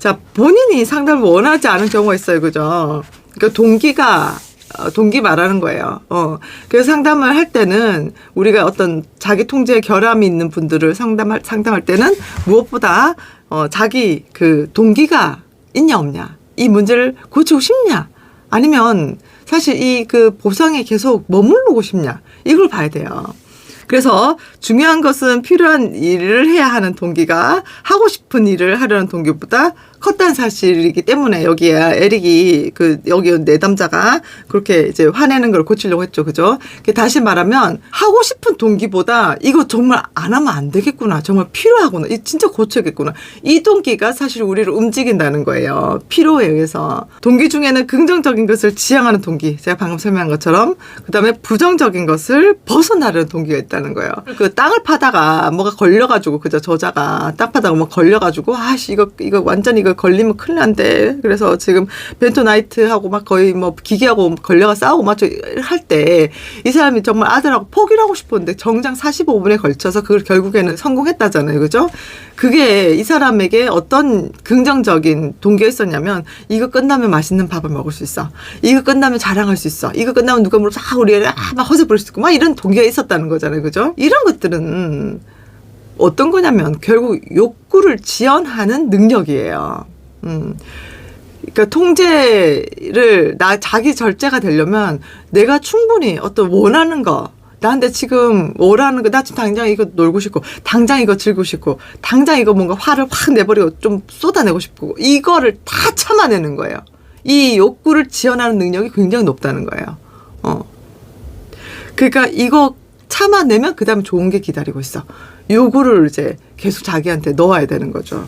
자, 본인이 상담을 원하지 않은 경우가 있어요. 그죠? 그러니까 동기가 어, 동기 말하는 거예요. 어. 그래서 상담을 할 때는 우리가 어떤 자기 통제에 결함이 있는 분들을 상담할 상담할 때는 무엇보다 어 자기 그 동기가 있냐 없냐. 이 문제를 고치고 싶냐. 아니면 사실 이 그 보상에 계속 머무르고 싶냐. 이걸 봐야 돼요. 그래서 중요한 것은 필요한 일을 해야 하는 동기가 하고 싶은 일을 하려는 동기보다 컸다는 사실이기 때문에 여기에 에릭이 그 여기 내담자가 그렇게 이제 화내는 걸 고치려고 했죠. 그죠? 그 다시 말하면 하고 싶은 동기보다 이거 정말 안 하면 안 되겠구나. 정말 필요하구나. 이 진짜 고쳐야겠구나. 이 동기가 사실 우리를 움직인다는 거예요. 필요에 의해서. 동기 중에는 긍정적인 것을 지향하는 동기. 제가 방금 설명한 것처럼 그다음에 부정적인 것을 벗어나려는 동기가 있다 는 거예요. 그 땅을 파다가 뭐가 걸려가지고 그죠 저자가 땅 파다가 뭐 걸려가지고 아씨 이거 이거 완전 이거 걸리면 큰일 난대. 그래서 지금 벤토나이트하고 막 거의 뭐 기계하고 걸려가 싸우고 막 할 때 이 사람이 정말 아들하고 포기를 하고 싶었는데 정장 45분에 걸쳐서 그걸 결국에는 성공했다잖아요. 그죠? 그게 이 사람에게 어떤 긍정적인 동기가 있었냐면 이거 끝나면 맛있는 밥을 먹을 수 있어. 이거 끝나면 자랑할 수 있어. 이거 끝나면 누가 물어 아 우리 애를 아막 허세 부릴 수 있고 막 이런 동기가 있었다는 거잖아요. 이런 것들은 어떤 거냐면 결국 욕구를 지연하는 능력이에요. 음. 그러니까 통제를 나 자기 절제가 되려면 내가 충분히 어떤 원하는 거 나한테 지금 원하는 거 나 지금 당장 이거 놀고 싶고 당장 이거 즐기고 싶고 당장 이거 뭔가 화를 확 내버리고 좀 쏟아내고 싶고 이거를 다 참아내는 거예요. 이 욕구를 지연하는 능력이 굉장히 높다는 거예요. 어. 그러니까 이거 참아내면 그 다음에 좋은 게 기다리고 있어. 요구를 이제 계속 자기한테 넣어야 되는 거죠.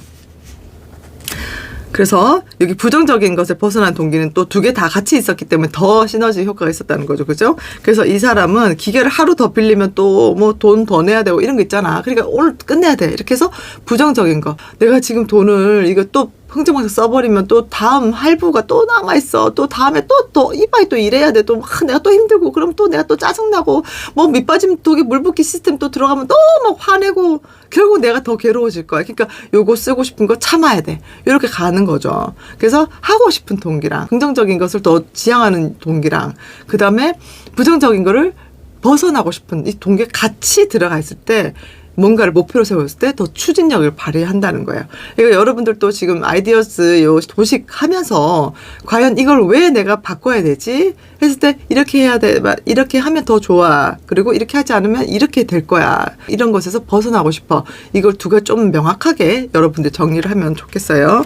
그래서 여기 부정적인 것을 벗어난 동기는 또 두 개 다 같이 있었기 때문에 더 시너지 효과가 있었다는 거죠. 그죠? 그래서 이 사람은 기계를 하루 더 빌리면 또 뭐 돈 더 내야 되고 이런 거 있잖아. 그러니까 오늘 끝내야 돼. 이렇게 해서 부정적인 거. 내가 지금 돈을 이거 또 흥정해서 써버리면 또 다음 할부가 또 남아있어. 또 다음에 또, 또, 이빨이 또 일해야 돼. 또 막 내가 또 힘들고, 그럼 또 내가 또 짜증나고, 뭐 밑빠짐 독에 물 붓기 시스템 또 들어가면 또 막 화내고, 결국 내가 더 괴로워질 거야. 그러니까 요거 쓰고 싶은 거 참아야 돼. 이렇게 가는 거죠. 그래서 하고 싶은 동기랑, 긍정적인 것을 더 지향하는 동기랑, 그 다음에 부정적인 거를 벗어나고 싶은 이 동기가 같이 들어가 있을 때, 뭔가를 목표로 세웠을 때 더 추진력을 발휘한다는 거예요. 그러니까 여러분들도 지금 아이디어스 요 도식 하면서 과연 이걸 왜 내가 바꿔야 되지? 했을 때 이렇게 해야 돼. 이렇게 하면 더 좋아. 그리고 이렇게 하지 않으면 이렇게 될 거야. 이런 것에서 벗어나고 싶어. 이걸 두 개 좀 명확하게 여러분들 정리를 하면 좋겠어요.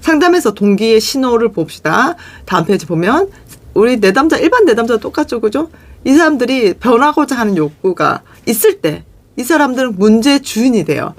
상담에서 동기의 신호를 봅시다. 다음 페이지 보면 우리 내담자 일반 내담자 똑같죠, 그죠? 이 사람들이 변하고자 하는 욕구가 있을 때 이 사람들은 문제의 주인이 돼요.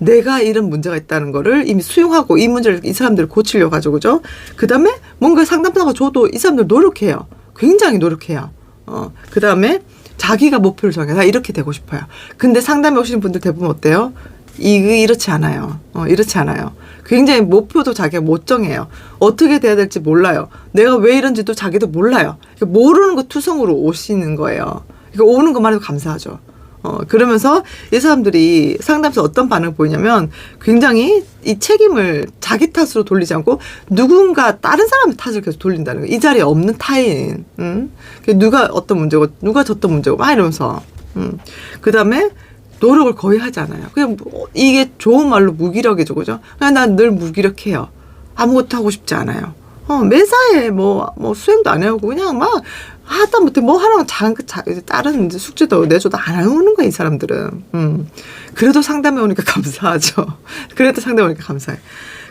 내가 이런 문제가 있다는 거를 이미 수용하고 이 문제를 이 사람들을 고치려고 하죠. 그죠? 그 다음에 뭔가 상담사가 줘도 이 사람들 노력해요. 굉장히 노력해요. 어, 그 다음에 자기가 목표를 정해. 나 이렇게 되고 싶어요. 근데 상담에 오시는 분들 대부분 어때요? 이, 이렇지 않아요. 어, 이렇지 않아요. 굉장히 목표도 자기가 못 정해요. 어떻게 돼야 될지 몰라요. 내가 왜 이런지도 자기도 몰라요. 그러니까 모르는 거 투성으로 오시는 거예요. 그러니까 오는 것만 해도 감사하죠. 어, 그러면서 이 사람들이 상담소 어떤 반응을 보이냐면 굉장히 이 책임을 자기 탓으로 돌리지 않고 누군가 다른 사람의 탓을 계속 돌린다는 거예요. 이 자리에 없는 타인. 음? 누가 어떤 문제고, 누가 졌던 문제고, 막 이러면서. 음. 그 다음에 노력을 거의 하지 않아요. 그냥 뭐 이게 좋은 말로 무기력이죠. 그죠? 그냥 난 늘 무기력해요. 아무것도 하고 싶지 않아요. 어, 매사에 뭐, 뭐 수행도 안 해오고 그냥 막 하다 못해 뭐 하라고 자, 자, 다른 이제 숙제도 내줘도 안 해오는 거야, 이 사람들은. 음. 그래도 상담해 오니까 감사하죠. 그래도 상담해 오니까 감사해.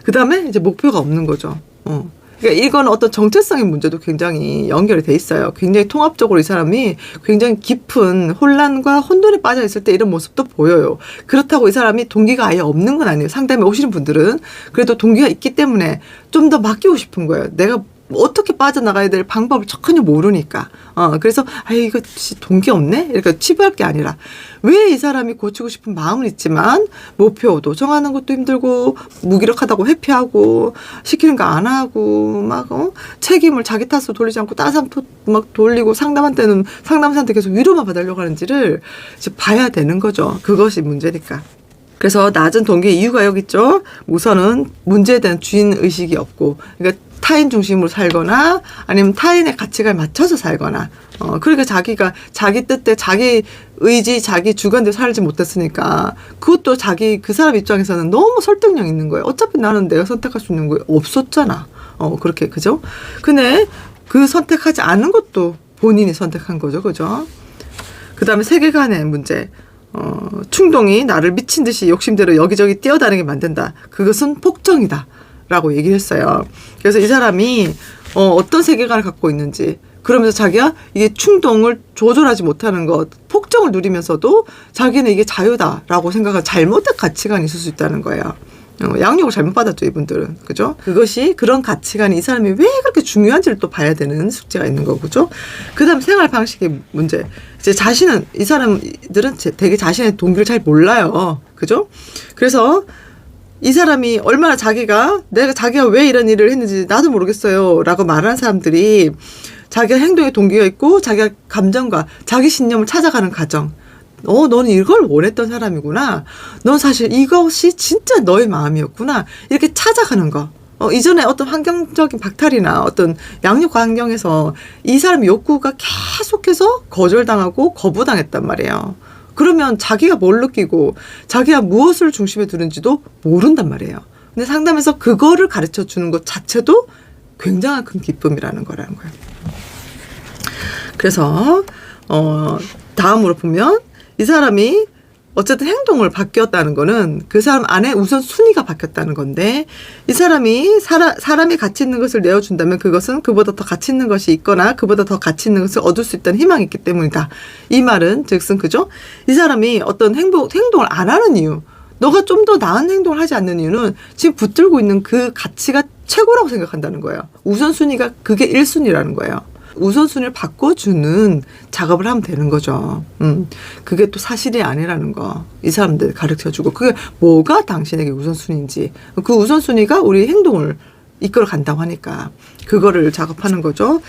그 다음에 이제 목표가 없는 거죠. 어. 그러니까 이건 어떤 정체성의 문제도 굉장히 연결이 돼 있어요. 굉장히 통합적으로 이 사람이 굉장히 깊은 혼란과 혼돈에 빠져 있을 때 이런 모습도 보여요. 그렇다고 이 사람이 동기가 아예 없는 건 아니에요. 상담에 오시는 분들은 그래도 동기가 있기 때문에 좀 더 맡기고 싶은 거예요. 내가 어떻게 빠져나가야 될 방법을 전혀 모르니까. 어, 그래서, 아, 이거 동기 없네? 이렇게 치부할 게 아니라, 왜 이 사람이 고치고 싶은 마음은 있지만, 목표도 정하는 것도 힘들고, 무기력하다고 회피하고, 시키는 거 안 하고, 막, 어? 책임을 자기 탓으로 돌리지 않고, 다른 사람 막 돌리고, 상담한테는 상담사한테 계속 위로만 받으려고 하는지를 이제 봐야 되는 거죠. 그것이 문제니까. 그래서 낮은 동기의 이유가 여기 있죠. 우선은 문제에 대한 주인 의식이 없고, 그러니까 타인 중심으로 살거나 아니면 타인의 가치관에 맞춰서 살거나, 어, 그러니까 자기가 자기 뜻대 자기 의지, 자기 주관대로 살지 못했으니까 그것도 자기 그 사람 입장에서는 너무 설득력 있는 거예요. 어차피 나는 내가 선택할 수 있는 거 없었잖아. 어, 그렇게, 그죠? 근데 그 선택하지 않은 것도 본인이 선택한 거죠. 그죠? 그 다음에 세계관의 문제. 어, 충동이 나를 미친 듯이 욕심대로 여기저기 뛰어다니게 만든다. 그것은 폭정이다. 라고 얘기를 했어요. 그래서 이 사람이 어, 어떤 세계관을 갖고 있는지 그러면서 자기가 이게 충동을 조절하지 못하는 것, 폭정을 누리면서도 자기는 이게 자유다라고 생각한 잘못된 가치관이 있을 수 있다는 거예요. 어, 양육을 잘못 받았죠, 이분들은. 그죠? 그것이 그런 가치관이 이 사람이 왜 그렇게 중요한지를 또 봐야 되는 숙제가 있는 거죠. 그 다음 생활 방식의 문제. 이제 자신은, 이 사람들은 제- 되게 자신의 동기를 잘 몰라요. 그죠? 그래서 이 사람이 얼마나 자기가 내가 자기가 왜 이런 일을 했는지 나도 모르겠어요라고 말하는 사람들이 자기가 행동에 동기가 있고 자기가 감정과 자기 신념을 찾아가는 과정. 어, 너는 이걸 원했던 사람이구나. 넌 사실 이것이 진짜 너의 마음이었구나. 이렇게 찾아가는 거. 어, 이전에 어떤 환경적인 박탈이나 어떤 양육 환경에서 이 사람의 욕구가 계속해서 거절당하고 거부당했단 말이에요. 그러면 자기가 뭘 느끼고 자기가 무엇을 중심에 두는지도 모른단 말이에요. 근데 상담에서 그거를 가르쳐 주는 것 자체도 굉장한 큰 기쁨이라는 거라는 거예요. 그래서 어 다음으로 보면 이 사람이 어쨌든 행동을 바뀌었다는 거는 그 사람 안에 우선 순위가 바뀌었다는 건데 이 사람이 사람 사람이 가치 있는 것을 내어준다면 그것은 그보다 더 가치 있는 것이 있거나 그보다 더 가치 있는 것을 얻을 수 있다는 희망이 있기 때문이다. 이 말은 즉슨 그죠? 이 사람이 어떤 행동 행동을 안 하는 이유. 너가 좀 더 나은 행동을 하지 않는 이유는 지금 붙들고 있는 그 가치가 최고라고 생각한다는 거예요. 우선순위가 그게 1순위라는 거예요. 우선순위를 바꿔주는 작업을 하면 되는 거죠. 음, 그게 또 사실이 아니라는 거. 이 사람들 가르쳐 주고, 그게 뭐가 당신에게 우선순위인지. 그 우선순위가 우리 행동을 이끌어 간다고 하니까, 그거를 작업하는 거죠.